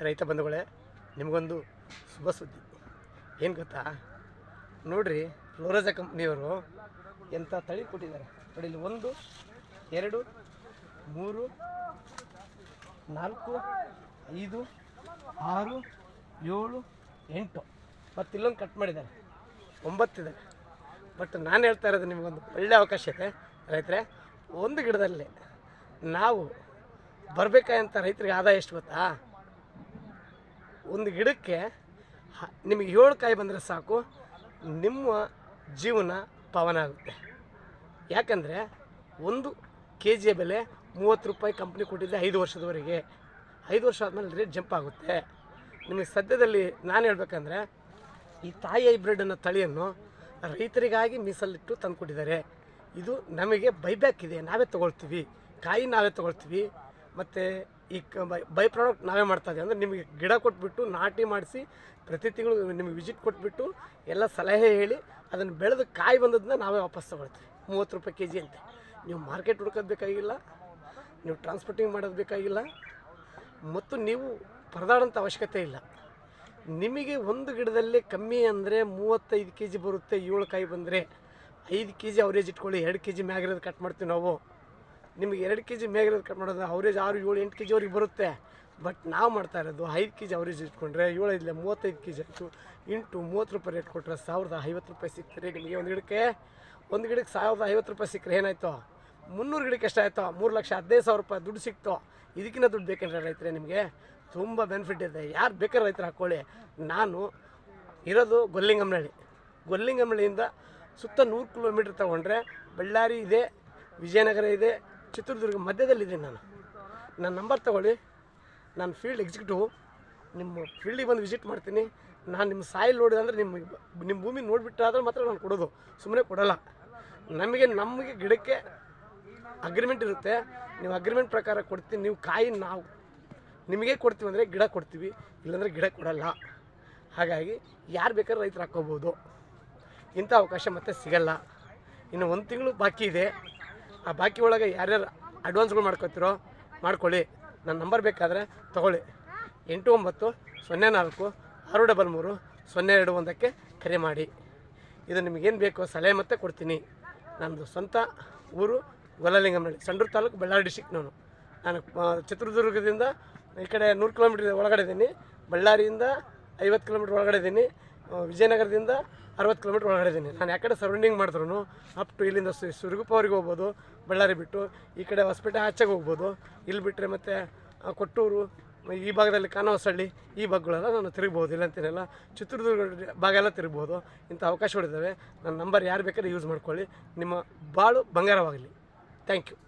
ರೈತ ಬಂಧುಗಳೇ, ನಿಮಗೊಂದು ಶುಭ ಸುದ್ದಿ. ಏನು ಗೊತ್ತಾ? ನೋಡ್ರಿ ಫ್ಲೋರೋಜಾ ಕಂಪ್ನಿಯವರು ಎಂಥ ತಳಿ ಕೊಟ್ಟಿದ್ದಾರೆ. ನೋಡಿ, ಇಲ್ಲಿ ಒಂದು, ಎರಡು, ಮೂರು, ನಾಲ್ಕು, ಐದು, ಆರು, ಏಳು, ಎಂಟು. ಮತ್ತು ಇಲ್ಲೊಂದು ಕಟ್ ಮಾಡಿದ್ದಾರೆ. ಒಂಬತ್ತಿದೆ ಬಟ್ ನಾನು ಹೇಳ್ತಾ ಇರೋದು ನಿಮಗೊಂದು ಒಳ್ಳೆ ಅವಕಾಶ ಇದೆ. ರೈತರೆ, ಒಂದು ಗಿಡದಲ್ಲಿ ನಾವು ಬರಬೇಕಾದಂಥ ರೈತರಿಗೆ ಆದಾಯ ಎಷ್ಟು ಗೊತ್ತಾ? ಒಂದು ಗಿಡಕ್ಕೆ ನಿಮಗೆ ಏಳು ಕಾಯಿ ಬಂದರೆ ಸಾಕು, ನಿಮ್ಮ ಜೀವನ ಪವನ ಆಗುತ್ತೆ. ಯಾಕಂದರೆ ಒಂದು ಕೆ ಜಿಯ ಬೆಲೆ ಮೂವತ್ತು ರೂಪಾಯಿ ಕಂಪ್ನಿ ಕೊಟ್ಟಿದ್ದೆ ಐದು ವರ್ಷದವರೆಗೆ. ಐದು ವರ್ಷ ಆದಮೇಲೆ ರೇಟ್ ಜಂಪ್ ಆಗುತ್ತೆ. ನಿಮಗೆ ಸದ್ಯದಲ್ಲಿ ನಾನು ಹೇಳ್ಬೇಕಂದ್ರೆ, ಈ ತಾಯಿ ಹೈಬ್ರಿಡ್ ಅನ್ನೋ ತಳಿಯನ್ನು ರೈತರಿಗಾಗಿ ಮೀಸಲಿಟ್ಟು ತಂದುಕೊಟ್ಟಿದ್ದಾರೆ ಇದು ನಮಗೆ ಬೈಬ್ಯಾಕ್ ಇದೆ, ನಾವೇ ತೊಗೊಳ್ತೀವಿ. ಕಾಯಿ ನಾವೇ ತೊಗೊಳ್ತೀವಿ. ಮತ್ತು ಈ ಬೈ ಬೈ ಪ್ರಾಡಕ್ಟ್ ನಾವೇ ಮಾಡ್ತಾ ಇದ್ದೀವಿ. ಅಂದರೆ ನಿಮಗೆ ಗಿಡ ಕೊಟ್ಬಿಟ್ಟು ನಾಟಿ ಮಾಡಿಸಿ ಪ್ರತಿ ತಿಂಗಳು ನಿಮಗೆ ವಿಸಿಟ್ ಕೊಟ್ಬಿಟ್ಟು ಎಲ್ಲ ಸಲಹೆ ಹೇಳಿ ಅದನ್ನು ಬೆಳೆದು ಕಾಯಿ ಬಂದದನ್ನ ನಾವೇ ವಾಪಸ್ ತಗೊಳ್ತೀವಿ. ಮೂವತ್ತು ರೂಪಾಯಿ ಕೆ ಜಿ ಅಂತೆ. ನೀವು ಮಾರ್ಕೆಟ್ ಹುಡ್ಕೋದು ಬೇಕಾಗಿಲ್ಲ, ನೀವು ಟ್ರಾನ್ಸ್ಪೋರ್ಟಿಂಗ್ ಮಾಡೋದು ಬೇಕಾಗಿಲ್ಲ ಮತ್ತು ನೀವು ಪರದಾಡೋಂಥ ಅವಶ್ಯಕತೆ ಇಲ್ಲ. ನಿಮಗೆ ಒಂದು ಗಿಡದಲ್ಲಿ ಕಮ್ಮಿ ಅಂದರೆ ಮೂವತ್ತೈದು ಕೆ ಜಿ ಬರುತ್ತೆ. ಏಳು ಕಾಯಿ ಬಂದರೆ ಐದು ಕೆ ಜಿ ಅವರೇಜ್ ಇಟ್ಕೊಳ್ಳಿ. ಎರಡು ಕೆ ಜಿ ಮ್ಯಾಗಿರೋದು ಕಟ್ ಮಾಡ್ತೀವಿ ನಾವು. ನಿಮಗೆ ಎರಡು ಕೆ ಜಿ ಮೇಗಿರೋದು ಕಟ್ ಮಾಡೋದು ಅವರೇಜ್ ಆರು ಏಳು ಎಂಟು ಕೆ ಜಿ ಅವ್ರಿಗೆ ಬರುತ್ತೆ. ಬಟ್ ನಾವು ಮಾಡ್ತಾ ಇರೋದು ಐದು ಕೆ ಜಿ ಅವರೇಜ್ ಇಟ್ಕೊಂಡ್ರೆ ಏಳು ಐದಲೆ ಮೂವತ್ತೈದು ಕೆ ಜಿ ಆಯಿತು. ಇಂಟು ಮೂವತ್ತು ರೂಪಾಯಿ ರೇಟ್ ಕೊಟ್ಟರೆ ಸಾವಿರದ ಐವತ್ತು ರೂಪಾಯಿ ಸಿಗ್ತಾರೆ ನಿಮಗೆ. ಒಂದು ಗಿಡಕ್ಕೆ ಒಂದು ಗಿಡಕ್ಕೆ ಸಾವಿರದ ಐವತ್ತು ರೂಪಾಯಿ ಸಿಕ್ಕರೆ ಏನಾಯ್ತು? ಮುನ್ನೂರು ಗಿಡಕ್ಕೆ ಎಷ್ಟಾಯಿತು ಮೂರು ಲಕ್ಷ ಹದಿನೈದು ಸಾವಿರ ರೂಪಾಯಿ ದುಡ್ಡು ಸಿಕ್ತು. ಇದಕ್ಕಿಂತ ದುಡ್ಡು ಬೇಕಂದ್ರೆ ರೈತರೆ ನಿಮಗೆ ತುಂಬ ಬೆನಿಫಿಟ್ ಇದೆ. ಯಾರು ಬೇಕಾದ್ರೆ ರೈತರು ಹಾಕ್ಕೊಳ್ಳಿ ನಾನು ಇರೋದು ಗೊಲ್ಲಿಂಗಮ್ಮನಹಳ್ಳಿ. ಗೊಲ್ಲಿಂಗಮ್ಮಳಿಯಿಂದ ಸುತ್ತ ನೂರು ಕಿಲೋಮೀಟ್ರ್ ತೊಗೊಂಡ್ರೆ ಬಳ್ಳಾರಿ ಇದೆ, ವಿಜಯನಗರ ಇದೆ ಚಿತ್ರದುರ್ಗ ಮಧ್ಯದಲ್ಲಿದ್ದೀನಿ ನಾನು. ನನ್ನ ನಂಬರ್ ತಗೊಳ್ಳಿ. ನಾನು ಫೀಲ್ಡ್ ಎಕ್ಸಿಕ್ಯೂಟಿವ್ ನಿಮ್ಮ ಫೀಲ್ಡಿಗೆ ಬಂದು ವಿಸಿಟ್ ಮಾಡ್ತೀನಿ. ನಾನು ನಿಮ್ಮ ಸಾಯಿಲ್ ನೋಡಿದೆ ಅಂದರೆ ನಿಮ್ಮ ನಿಮ್ಮ ಭೂಮಿ ನೋಡಿಬಿಟ್ಟಾದ್ರೆ ಮಾತ್ರ ನಾನು ಕೊಡೋದು. ಸುಮ್ಮನೆ ಕೊಡೋಲ್ಲ. ನಮಗೆ ನಮಗೆ ಗಿಡಕ್ಕೆ ಅಗ್ರಿಮೆಂಟ್ ಇರುತ್ತೆ. ನೀವು ಅಗ್ರಿಮೆಂಟ್ ಪ್ರಕಾರ ಕೊಡ್ತೀನಿ. ನೀವು ಕಾಯಿ ನಾವು ನಿಮಗೆ ಕೊಡ್ತೀವಿ ಅಂದರೆ ಗಿಡ ಕೊಡ್ತೀವಿ. ಇಲ್ಲಾಂದರೆ ಗಿಡ ಕೊಡಲ್ಲ. ಹಾಗಾಗಿ ಯಾರು ಬೇಕಾದ್ರೆ ರೈತರು ಹಾಕ್ಕೋಬೋದು. ಇಂಥ ಅವಕಾಶ ಮತ್ತೆ ಸಿಗಲ್ಲ. ಇನ್ನು ಒಂದು ತಿಂಗಳು ಬಾಕಿ ಇದೆ. ಆ ಬಾಕಿ ಒಳಗೆ ಯಾರ್ಯಾರು ಅಡ್ವಾನ್ಸ್ಗಳು ಮಾಡ್ಕೊತಿರೋ ಮಾಡ್ಕೊಳ್ಳಿ. ನನ್ನ ನಂಬರ್ ಬೇಕಾದರೆ ತೊಗೊಳ್ಳಿ. ಎಂಟು ಒಂಬತ್ತು ಸೊನ್ನೆ ನಾಲ್ಕು ಆರು ಡಬಲ್ ಮೂರು ಸೊನ್ನೆ ಎರಡು ಒಂದಕ್ಕೆ ಕರೆ ಮಾಡಿ. ಇದು ನಿಮಗೇನು ಬೇಕೋ ಸಲಹೆ ಮತ್ತೆ ಕೊಡ್ತೀನಿ. ನಮ್ಮದು ಸ್ವಂತ ಊರು ಗೊಲ್ಲಲಿಂಗಮನಹಳ್ಳಿ ಸಂಡೂರು ತಾಲೂಕು ಬಳ್ಳಾರಿ ಡಿಸ್ಟಿಕ್ ನಾನು. ನಾನು ಚಿತ್ರದುರ್ಗದಿಂದ ಈ ಕಡೆ ನೂರು ಕಿಲೋಮೀಟ್ರ್ ಒಳಗಡೆ ಇದ್ದೀನಿ. ಬಳ್ಳಾರಿಯಿಂದ ಐವತ್ತು ಕಿಲೋಮೀಟ್ರ್ ಒಳಗಡೆ ಇದ್ದೀನಿ. ವಿಜಯನಗರದಿಂದ ಅರವತ್ತು ಕಿಲೋಮೀಟ್ರ್ ಒಳಗಡೆ ನಾನು ಯಾಕಡೆ ಸರೌಂಡಿಂಗ್ ಮಾಡಿದ್ರು ಅಪ್ ಟು ಇಲ್ಲಿಂದ ಸು- ಸುರಗುಪ್ಪವರೆಗೆ ಹೋಗ್ಬೋದು, ಬಳ್ಳಾರಿ ಬಿಟ್ಟು ಈ ಕಡೆ ಹೊಸಪೇಟೆ ಆಚೆಗೆ ಹೋಗ್ಬೋದು. ಇಲ್ಲಿ ಬಿಟ್ಟರೆ ಮತ್ತು ಕೊಟ್ಟೂರು, ಈ ಭಾಗದಲ್ಲಿ ಕಾನವಸಳ್ಳಿ, ಈ ಭಾಗಗಳೆಲ್ಲ ನಾನು ತಿರುಗ್ಬೋದು. ಇಲ್ಲ ಅಂತೀನಲ್ಲ ಚಿತ್ರದುರ್ಗ ಭಾಗ ಎಲ್ಲ ತಿರುಗ್ಬೋದು. ಇಂಥ ಅವಕಾಶಗಳಿದ್ದಾವೆ. ನನ್ನ ನಂಬರ್ ಯಾರು ಬೇಕಾದ್ರೆ ಯೂಸ್ ಮಾಡ್ಕೊಳ್ಳಿ. ನಿಮ್ಮ ಬಾಳು ಬಂಗಾರವಾಗಲಿ. Thank you